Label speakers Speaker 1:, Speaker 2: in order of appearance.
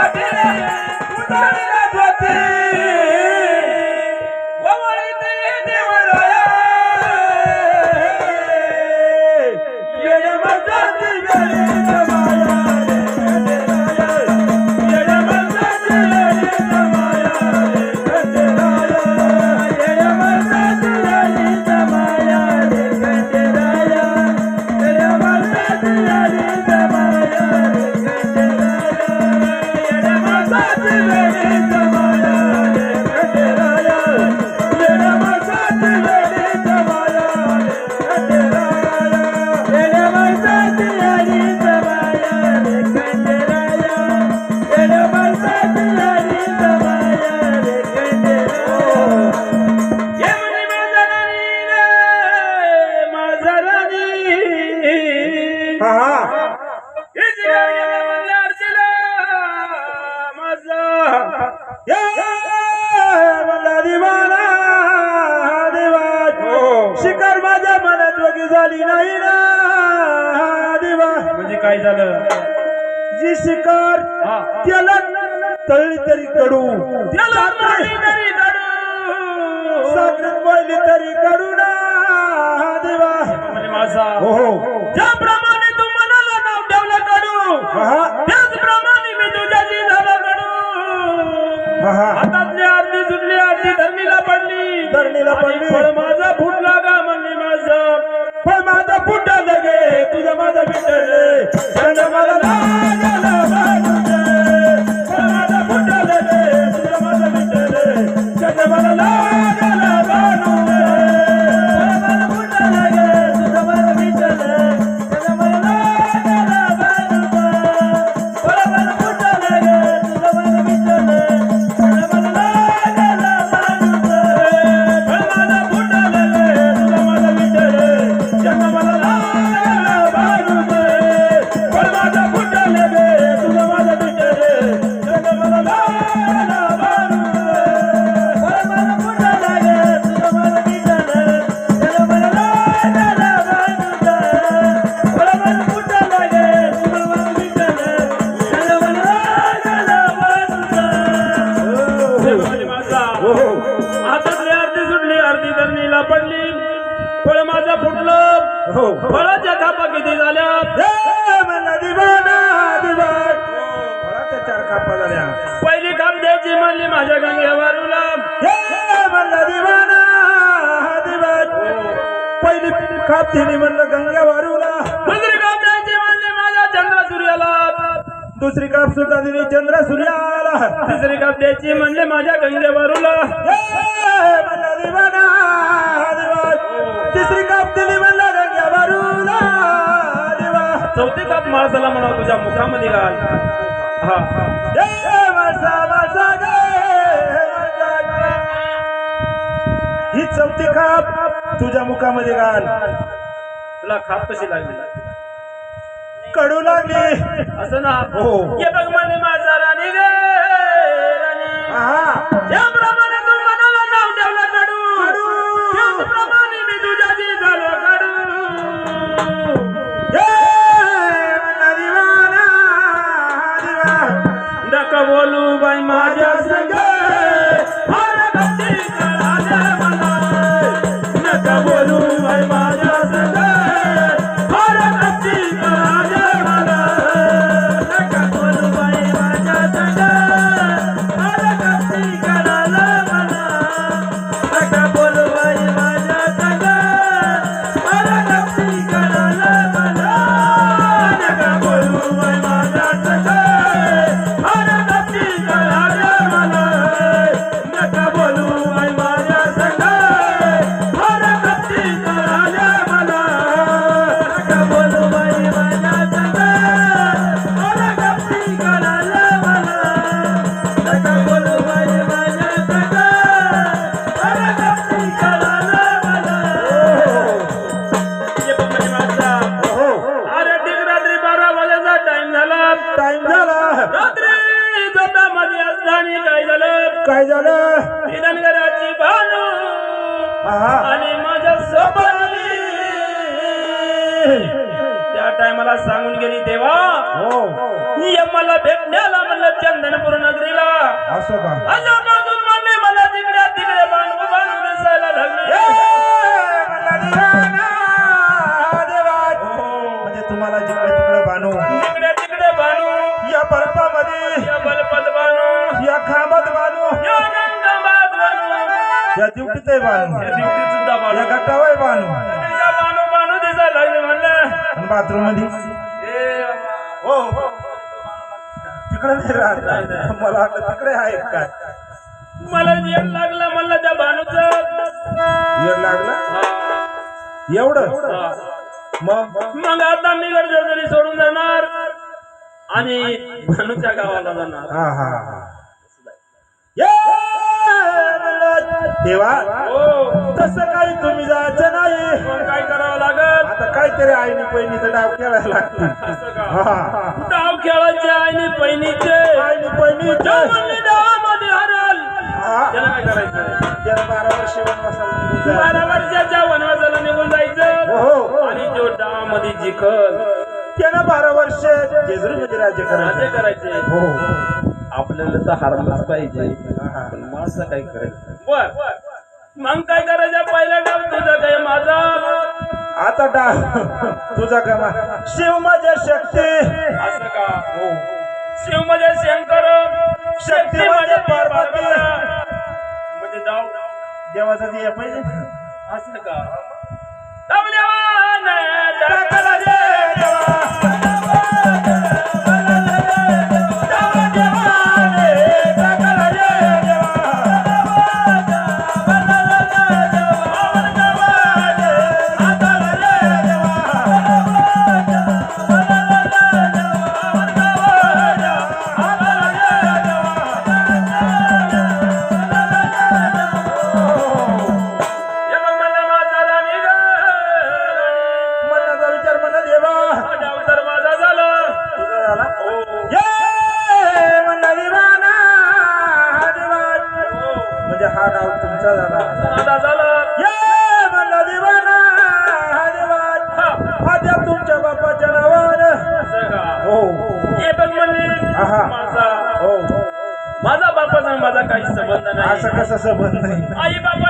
Speaker 1: ಜ್ಯೋತಿ ಉಡಲಿನ ಜ್ಯೋತಿ
Speaker 2: केली
Speaker 1: शिकार त्याला तळी तरी कडू
Speaker 2: तरी
Speaker 1: तरी कडू ना देवा.
Speaker 2: माझा.
Speaker 1: हो, हो
Speaker 2: ज्याप्रमाणे तू मनाला नाव ठेवलं कडू रेखा तिने म्हणलं
Speaker 1: गंगा वारूला.
Speaker 2: दुसरी काप द्यायची म्हणली माझ्या चंद्र सूर्याला.
Speaker 1: दुसरी काप सुद्धा दिली चंद्र सूर्याला.
Speaker 2: तिसरी काप द्यायची म्हणजे माझ्या
Speaker 1: गंगे वारूला. तिसरी काप दिली म्हणलं गंगा वारूला
Speaker 2: चौथी काप माणसाला म्हणा तुझ्या मुखामध्ये घाल. हा.
Speaker 1: माणसा माणसा ही चौथी खाप तुझ्या मुखामध्ये घाल
Speaker 2: तुला खाप कशी लागली?
Speaker 1: कडू लागली.
Speaker 2: असं ना?
Speaker 1: हो.
Speaker 2: माझा राणी गे राणी. काय झालं? निरंगराची भानू आणि माझ्या सोबत. त्या टायमाला सांगून गेली देवा हो. मला भेटण्याला म्हणलं चंदनपूर नगरीला. असं का? अजून अजून मला तिकडे तिकडे बांधू बांधू दिसायला लागले. या
Speaker 1: ड्युटीत आहे बानू
Speaker 2: ड्युटी सुद्धा बानू
Speaker 1: गटाव आहे बानू
Speaker 2: बानू बानू दिसायला लागले म्हणलं. बाथरूममध्ये
Speaker 1: हो हो. तिकडे नाही राहत. मला वाटलं तिकडे आहे काय?
Speaker 2: मला येड लागला म्हणलं त्या बानूचं
Speaker 1: येड लागला? एवढं. मग?
Speaker 2: मग आता मी गडजरी सोडून जाणार आणि भानूच्या गावाला जाणार.
Speaker 1: हा हा. देवा
Speaker 2: हो
Speaker 1: तसं काही तुम्ही जायचं नाही.
Speaker 2: काय करावं लागल?
Speaker 1: आता काहीतरी आईने बहिणीचं डाव खेळायला लागतं.
Speaker 2: डाव खेळायचे
Speaker 1: आईने बहिणीचं
Speaker 2: जो म्हणले डावामध्ये हरल. त्याला काय करायचं?
Speaker 1: त्याला बारा वर्ष वनवासाला.
Speaker 2: बारा वर्षाच्या वनवासाला निघून जायचं.
Speaker 1: हो.
Speaker 2: आणि जो डावामध्ये जिखल.
Speaker 1: त्यानं बारा वर्ष जेजुरीमध्ये राज्य
Speaker 2: राजे
Speaker 1: करायचे
Speaker 2: करायचे.
Speaker 1: हो.
Speaker 2: आपल्याला तर हारलंच पाहिजे. पण माझं काय करायचं बर मग काय करायचं? पहिला डाव तुझा काय माझा?
Speaker 1: आता डाव. तुझा कमा शिव माझ्या शक्ती.
Speaker 2: असं का? हो शिव म्हणजे शंकर. शक्ती म्हणजे पार्वती. म्हणजे डाव.
Speaker 1: देवाचा दिया पाहिजे
Speaker 2: असं का? काही संबंध नाही.
Speaker 1: असं कसं संबंध नाही.
Speaker 2: आई बाबा